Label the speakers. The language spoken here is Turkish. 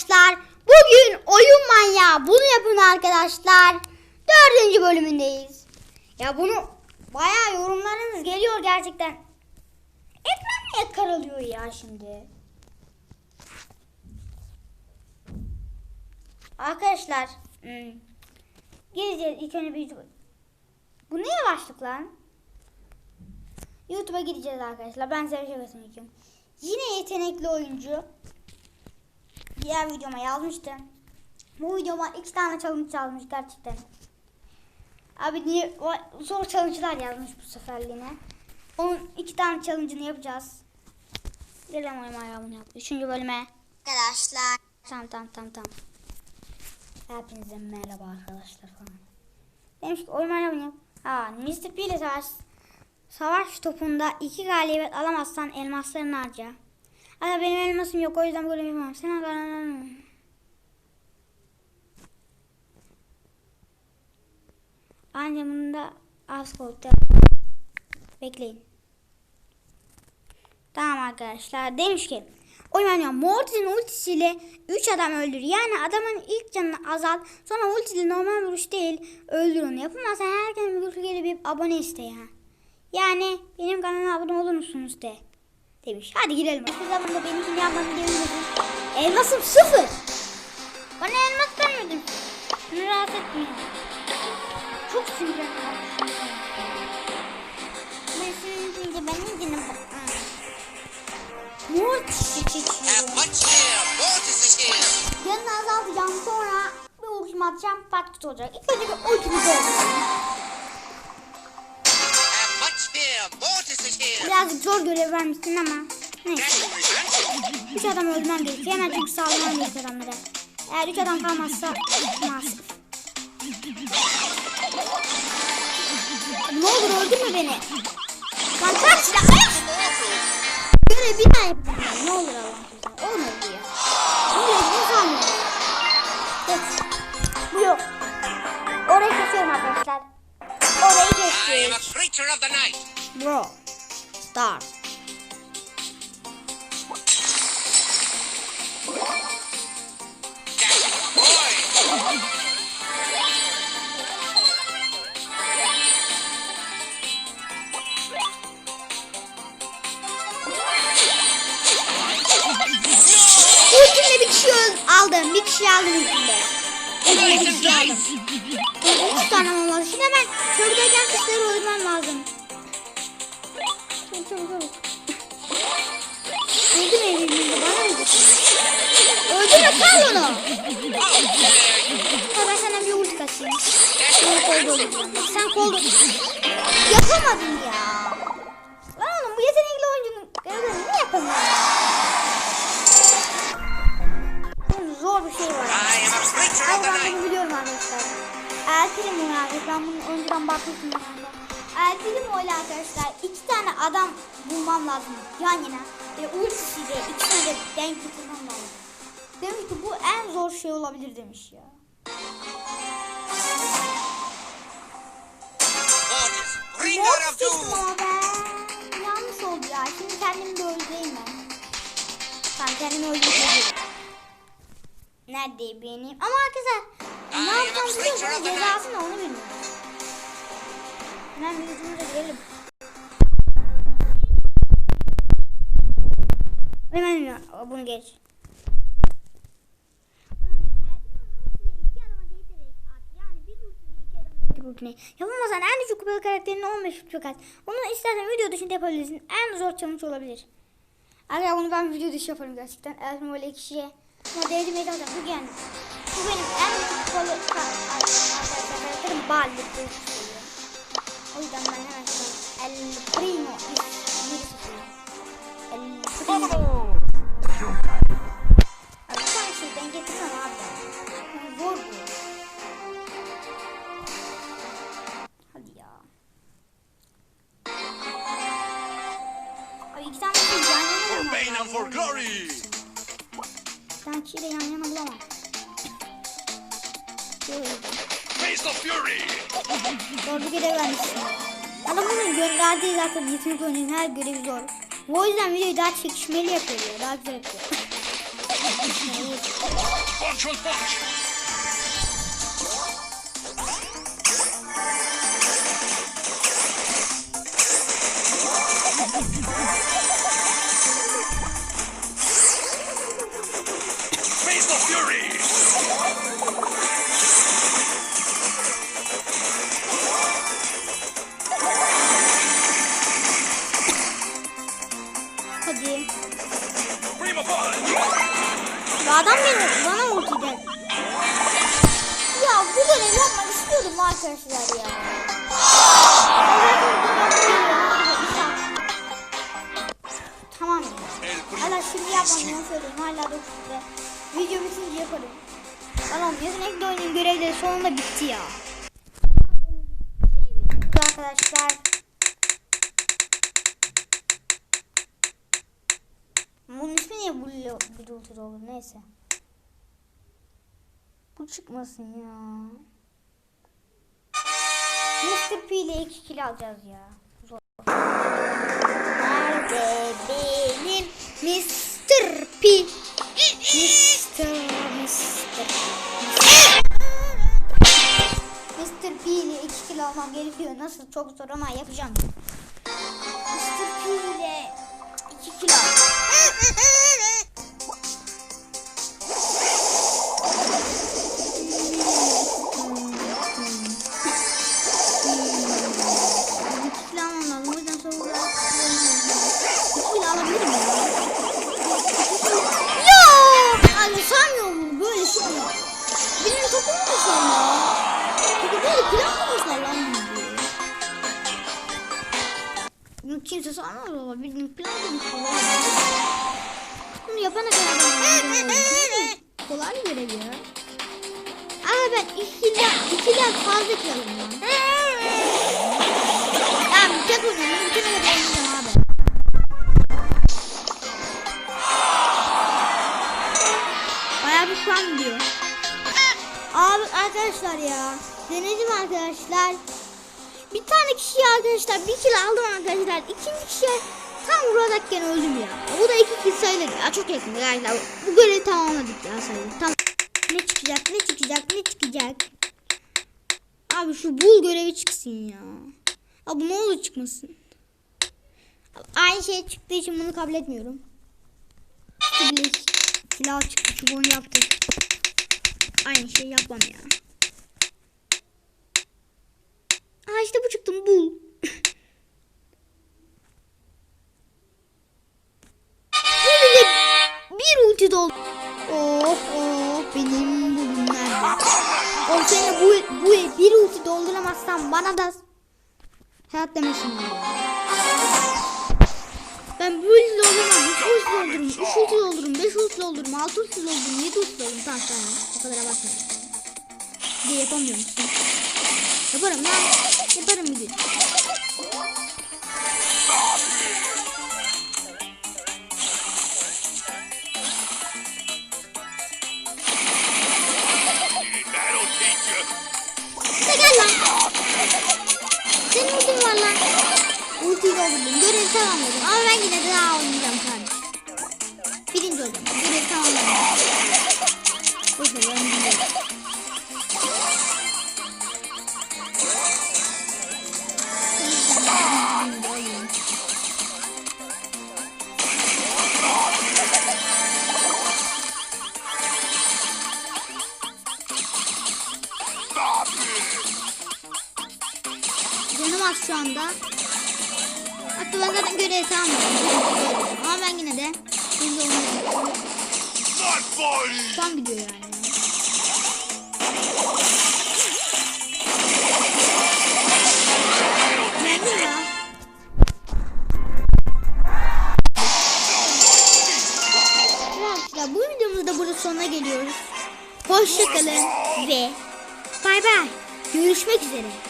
Speaker 1: arkadaşlar. Bugün oyun manyağı bunu yapın arkadaşlar. Dördüncü bölümündeyiz. Ya bunu bayağı yorumlarınız geliyor gerçekten. Ekran niye karalıyor ya şimdi? Arkadaşlar. Hmm, gireceğiz ilk önce bir YouTube. Bu ne yavaşlık lan? YouTube'a gideceğiz arkadaşlar. Ben size bir şey. Yine yetenekli oyuncu. Diğer videoma yazmıştım. Bu videoma iki tane challenge yazmış gerçekten. Abi niye zor challenge'lar yazmış bu seferliğine. Onun iki tane challenge'ını yapacağız. Gelelim oyun ayağımını yap. Üçüncü bölüme. Arkadaşlar. Tamam tamam tamam tamam. Hepinize merhaba arkadaşlar falan. Demiş ki oyun ayağımını yap. Aa Mr. P ile savaş. Savaş topunda iki galibiyet alamazsan elmaslarını harca. Ama benim elmasım yok o yüzden böyle yapamam. Sen al- Anca bunda az koltukta. Bekleyin. Tamam arkadaşlar. Demiş ki Oynanıyor. Mortis'in ultisiyle 3 adam öldür. Yani adamın ilk canını azalt. Sonra ultisiyle normal vuruş değil. Öldür onu. Yapamazsan herkes bir gelip abone iste ya. Yani benim kanalıma abone olur musunuz de. Demiş. Hadi girelim. Şu zamanda benimkini yapmamı diyebilirsin. Elmasım sıfır. Bana elmas vermedin. Bunu rahatsız etmiyor. Çok sinirlendim. Ben sinirlenince benim
Speaker 2: what's here? Mortis is here.
Speaker 1: Canını azaltacağım sonra bir ultimi atacağım patlat olacak. İlk önce bir ultimi dolduralım. Birazcık zor görev vermişsin ama. Neyse. Üç adam öldürmem gerekiyor. Hemen çünkü saldırmam gerekiyor adamlara. Eğer üç adam kalmazsa maalesef. Ne olur öldürme beni. Lan kaç ayak. Böyle bir daha yapayım. Ne olur Allah'ım güzel. Olmadı ya. Bu yok bu kalmıyor. Geç. Bu yok. Orayı kesiyorum arkadaşlar. Orayı
Speaker 2: I am a creature of the night.
Speaker 1: Bro. Start. Ultimle bir kişi aldım. Bir kişi aldım. Ultimle bir kişi aldım. Üç tane olmalı. Şimdi hemen köydeyken kuşları öldürmem lazım. Çabuk çabuk. Öldüm evimde bana öldü. Öldürme kal onu. Ha, ben sana bir ulti kaçayım. Seni kolda öldüreceğim. Bak sen kolda. Yapamadın ya. Lan oğlum bu yetenekli oyuncunun görevlerini yapamıyorsun? Bunun zor bir şey var.
Speaker 2: I am a creature
Speaker 1: Ama
Speaker 2: of the
Speaker 1: ben bunu biliyorum arkadaşlar. Eltilim o yani. Ben bunu önceden bakmıştım yani. O ile arkadaşlar. iki tane adam bulmam lazım yan yana. Ve ultisiyle ikisine de denk getirmem lazım. Demiş ki bu en zor şey olabilir demiş ya.
Speaker 2: Doom.
Speaker 1: ama ben. Yanlış oldu ya. Şimdi kendimi de öldüreyim ben. Tamam kendimi öldüreyim. Nerede benim? Ama arkadaşlar ne yapacağım biliyor musun? Cezası ne onu bilmiyorum. Hemen yüzümüze girelim. Hemen bunu geç. rutine. Yapamazsan en düşük kupalı karakterini 15 çok az. Onu istersen video dışında yapabilirsin. En zor challenge olabilir. Arkadaşlar bunu ben video dışı yaparım gerçekten. Eğer böyle iki kişiye. Ama değdim yedim hocam. Bu yani. Bu benim en düşük arkadaşlar karakterim Baldi. O yüzden ben hemen sana El Primo El Primo. Abi ben. Zor bu. Hadi ya. Abi iki tane yan yana
Speaker 3: For glory.
Speaker 1: Bir tane kişiyi de yan yana bulamam. Şöyle.
Speaker 3: Face of fury.
Speaker 1: Zor bir görev vermişsin. Adamın gönderdiği zaten yetenek oyunun her görevi zor. Bu yüzden videoyu daha çekişmeli yapıyor. ya, Daha güzel yapıyor.
Speaker 3: Punch on punch.
Speaker 1: Adam beni bana ultiden. Ya bu görevi yapmak istiyordum arkadaşlar ya. Tamam. Hala şimdi yapmadığımı söylüyorum. Hala da size. Video bitince yaparım. Tamam yetenekli oyunun görevleri sonunda bitti ya. Arkadaşlar. Bunun ismi niye Blue Bluetooth olur neyse. Bu çıkmasın ya. Mr. P ile 2 kill alacağız ya. Zor. Nerede benim Mr. P? Mr. Mr. Mr. P ile 2 kill almam gerekiyor. Nasıl çok zor ama yapacağım. Mr. P ile 2 kill al. Bunu yapana kadar ben. Kolay bir görev ya. Ama ben ikiden, ikiden fazla kıralım lan. Tamam tek oynayalım. Bütün kadar oynayacağım abi. Bayağı bir diyor. Abi arkadaşlar ya. Denedim arkadaşlar. Bir tane kişiye arkadaşlar bir kilo aldım arkadaşlar. İkinci kişiye tam vuracakken öldüm ya. Bu da iki kill sayılır ya. Çok yakın arkadaşlar. Bu görevi tamamladık ya sayılır. Tamam. Ne çıkacak ne çıkacak ne çıkacak. Abi şu bul görevi çıksın ya. Abi ne olur çıkmasın. Aynı şey çıktığı için bunu kabul etmiyorum. Silah çıktı. Çubuğunu yaptık. Aynı şey yapmam ya. Bu, bir ulti dolduramazsam bana da hayat demesin. Ben bu ulti dolduramam. 3 ulti doldururum. 3 ulti doldururum. 5 ulti doldururum. 6 ulti doldururum. 7 ulti doldururum. Tamam tamam. O kadar abartmayın. Bir yapamıyorum. Yaparım lan. Yaparım bir gün. Birinci olacağım. Görevi tamamladım. Boş ver ben gidiyorum. Canım az şu anda. Hatta ben zaten görevi tamamladım. Ama ben yine de
Speaker 3: Not funny.
Speaker 1: Tam gidiyor yani. Ya. Bu videomuzda da burada sonuna geliyoruz. Hoşçakalın ve bay bay. Görüşmek üzere.